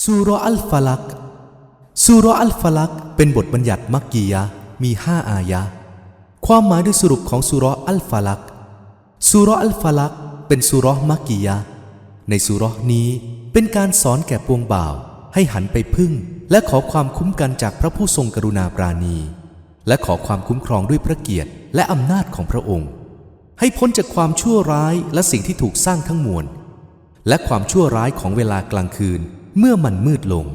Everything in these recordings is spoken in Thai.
ซูรอัลฟาลักซูรอัลฟาลักเป็นบทบัญญัติมักกียะมีห้าอายะ ความหมายโดยสรุปของซูรอัลฟาลักซูรอัลฟาลักเป็นซูรมักกียะในซูรนี้เป็นการสอนแก่ปวงบ่าว ให้หันไปพึ่ง และขอความคุ้มกันจากพระผู้ทรงกรุณาปราณี และขอความคุ้มครองด้วยพระเกียรติและอำนาจของพระองค์ ให้พ้นจากความชั่วร้ายและสิ่งที่ถูกสร้างทั้งมวล และความชั่วร้ายของเวลากลางคืน เมื่อมันมืดลง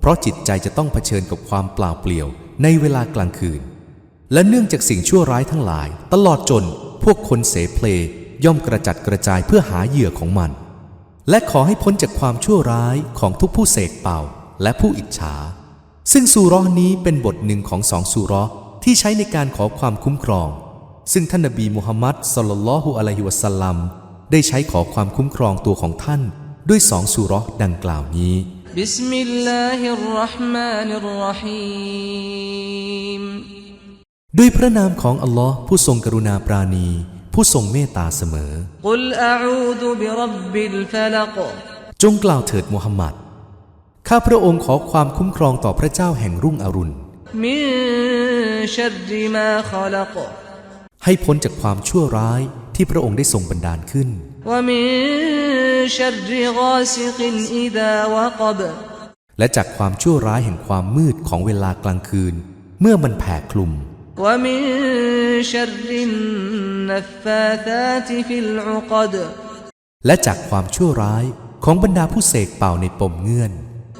เพราะจิตใจจะต้องเผชิญกับความเปล่าเปลี่ยวในเวลากลางคืน และเนื่องจากสิ่งชั่วร้ายทั้งหลาย ตลอดจนพวกคนเสเพลย่อมกระจัดกระจายเพื่อหาเหยื่อของมัน และขอให้พ้นจากความชั่วร้ายของทุกผู้เสกเป่าและผู้อิจฉา ซึ่งซูร้อนี้เป็นบทหนึ่งของสองซูร้อที่ใช้ในการขอความคุ้มครอง ซึ่งท่านนบีมุฮัมมัดสลลัลฮุอะลัยฮิวะสัลลัมได้ใช้ขอความคุ้มครองตัวของท่าน ด้วยสองสุรษดังกล่าวนี้ บิสมิลลาฮิรราะห์มานิรรามด้วยพระนามของอัลลอฮ์ผู้ทรงกรุณาปราณี ผู้ทรงเมตตาเสมอ จงกล่าวเถิดมุฮัมมัด ข้าพระองค์ขอความคุ้มครองต่อพระเจ้าแห่งรุ่งอรุณ ให้พ้นจากความชั่วร้ายที่พระองค์ได้ทรงบันดาลขึ้น ว شر غاسق إذا وقب และจากความชั่วร้ายแห่งความมืดของเวลากลางคืน เมื่อมันแผ่คลุม ومن شر النفاثات في العقد และจากความชั่วร้ายของบรรดาผู้เสกเป่าในปมเงื่อน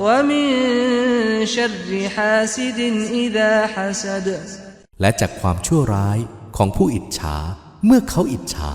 ومن شر حاسد إذا حسد และจากความชั่วร้ายของผู้อิจฉาเมื่อเขาอิจฉา